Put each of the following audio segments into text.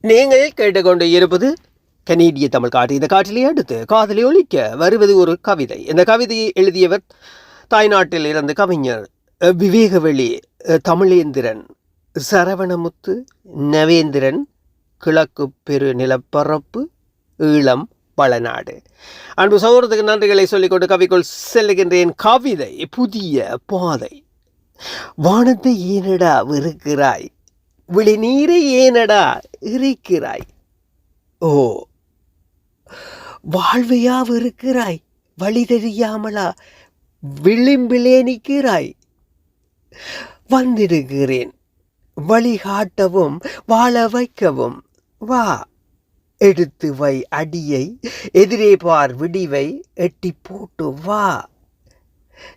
நீங்கள் கேட்டுக்கொண்டு இருப்பது கனேடிய தமிழ் காட்டு இந்த காட்டிலே அடுத்து காதலி ஒழிக்க வருவது ஒரு கவிதை. இந்த கவிதையை எழுதியவர் தாய்நாட்டில் இருந்த கவிஞர் விவேகவெளி தமிழேந்திரன் சரவணமுத்து நவேந்திரன் கிழக்கு பெரு நிலப்பரப்பு ஈழம் பழநாடு. அன்பு சௌரத்துக்கு நன்றிகளை சொல்லிக்கொண்டு கவிக்குள் செல்லுகின்றேன். கவிதை புதிய பாதை. வானத்தை ஏனடா வெறுக்கிறாய்? விழிநீரை ஏனடா இருக்கிறாய்? ஓ வாழ்வையா இருக்கிறாய் வழி தெரியாமலா விளிம்பிலே நிற்கிறாய்? வந்திருக்கிறேன் வழிகாட்டவும் வாழ வைக்கவும். வா எடுத்து வை அடியை எதிரே பார் விடிவை எட்டி போட்டு வா.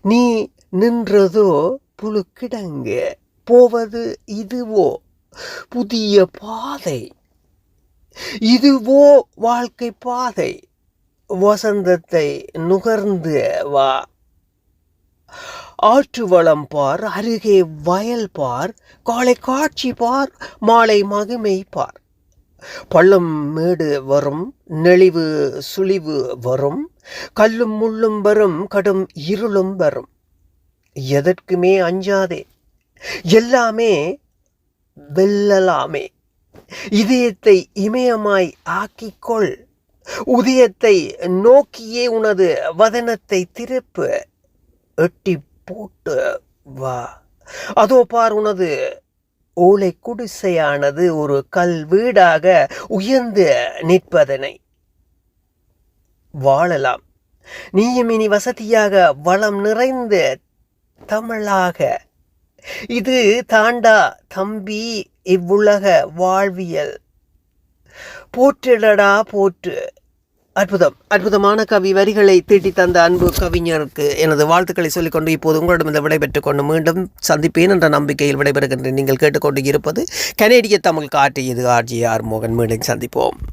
நீ நின்றதோ புழுக்கிடங்கு போவது இதுவோ? புதிய பாதை. இதுவோ வாழ்க்கை பாதை. வசந்தத்தை நுகர்ந்து வா. ஆற்று வளம் பார் அருகே வயல் பார் காலை காட்சி பார் மாலை மகிமை பார். பள்ளம் மேடு வரும் நெளிவு சுழிவு வரும் கல்லும் முள்ளும் வரும் கடும் இருளும் வரும். எதற்குமே அஞ்சாதே. எல்லாமே வெல்லலாமே. இதயத்தை இமயமாய் ஆக்கிக்கொள். உதயத்தை நோக்கியே உனது வதனத்தை திருப்பு. எட்டி போட்டு வா. அதோ பார் உனது ஓலை குடிசையானது ஒரு கல் வீடாக உயர்ந்து நிற்பதனை. வாழலாம். நீயும் இனி வசதியாக வளம் நிறைந்த தமிழாக இது தாண்டா தம்பி இவ்வுலக வாழ்வியல். போற்றிடடா போற்று. அற்புதம். அற்புதமான கவி வரிகளை தீட்டி தந்த அன்பு கவிஞருக்கு எனது வாழ்த்துக்களை சொல்லிக்கொண்டு இப்போது உங்களிடம் இந்த விடைபெற்றுக் கொண்டு மீண்டும் சந்திப்பேன் என்ற நம்பிக்கையில் விடைபெறுகின்றேன். நீங்கள் கேட்டுக்கொண்டு இருப்பது கனேடிய தமிழ் காட்டு இது. RG R. மோகன். மீண்டும் சந்திப்போம்.